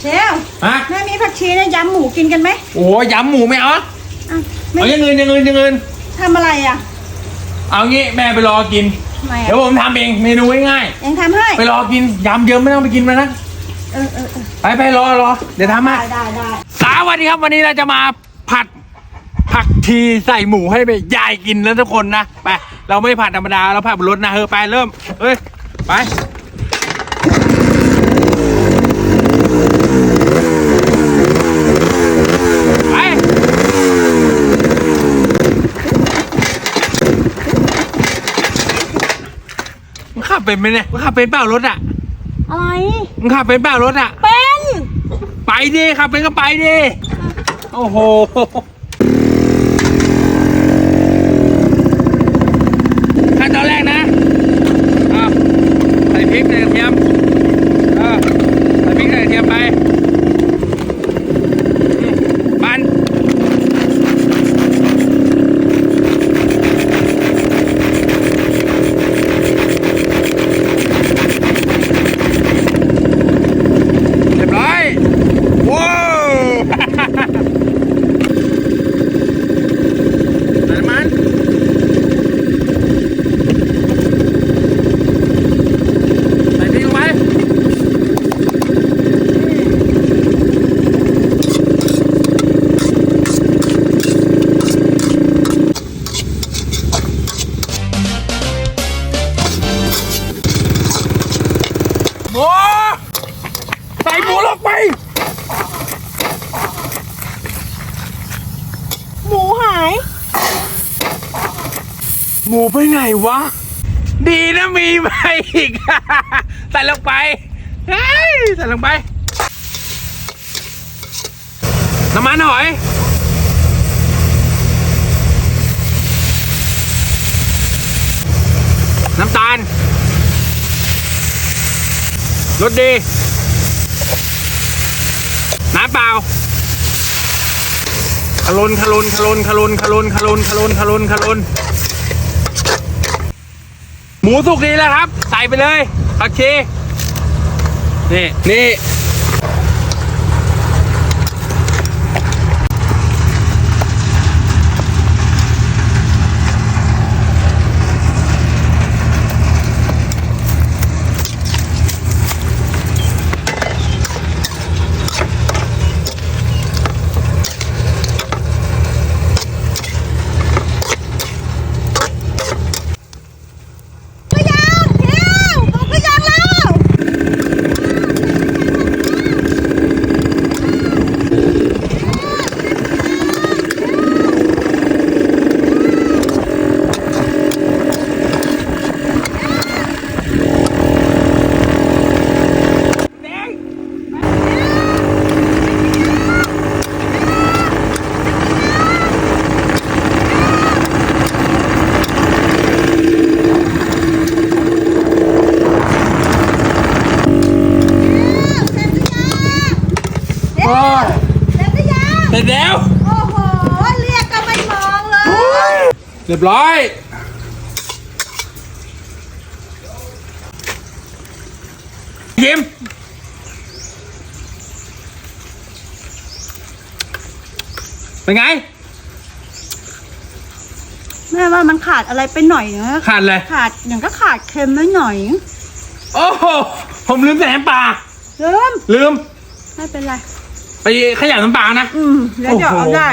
เชลฮะแม่มีผักชีเนี่ยยำหมูกินกันไหมโอ้ยำหมูไม่เอาอะไม่เอาอย่างอื่นอย่างอื่นอย่างอื่นทำอะไรอะเอางี้แม่ไปรอกิน ทำไมเดี๋ยวอะผมทำเองเมนูง่ายยังทำให้ๆไปรอกินยำเยอะไม่ต้องไปกินมานะเออเออเออไปไปรอรอเดี๋ยวทำให้ ได้ได้ได้สวัสดีครับวันนี้เราจะมาผัดผักชีใส่หมูให้ไปยายกินแล้วทุกคนนะไป เราไม่ผัดธรรมดา เราผัดบนรถนะเฮ้ยไปเริ่มเฮ้ยไปไปมึงขับเป็นไหมเนี่ยมึงขับเป็นเปล่ารถอะอะไร มึงขับเป็นเปล่ารถอะ เป็น ไปดิครับเป็นก็ไปดิ โอ้โห ขั้นตอนแรกนะอะใส่พริกใส่กระเทียมเออใส่พริกใส่กระเทียมไปอืมปั่นเรียบร้อย ว้าวใส่น้ำมันใส่พริกลงไปหมูใส่หมูลงไป หมูหาย หมูไปไหนวะ ดีนะมีไปอีก ใส่ลงไปเฮ้ยใส่ลงไป น้ำมันหอยน้ำตาลรสดี น้ำเปล่าขลุนขลุนขลุนขลุนขลุนขลุนขลุนขลุนขลุน หมูสุกดีแล้วครับ ใส่ไปเลยผักชีนี่นี่ ก็ยังเที่ยวบอกก็ยังแล้ว โอ้ย เสร็จห รือยังเสร็จแล้ว โอ้โห เรียกก็ไม่มองเลย เรียบร้อย ยิ้มเป็นไง แม่ว่ามันขาดอะไรไปหน่อยนะ ขาดเลยขาดอย่างก็ขาดเค็มไว้หน่อย โอ้โห ผมลืมใส่น้ำปลาเริ่มลืม ไม่เป็นไร ไปขยันน้ำปลานะ อืมเดี๋ยวเดี๋ยวโอ้เอาโหได้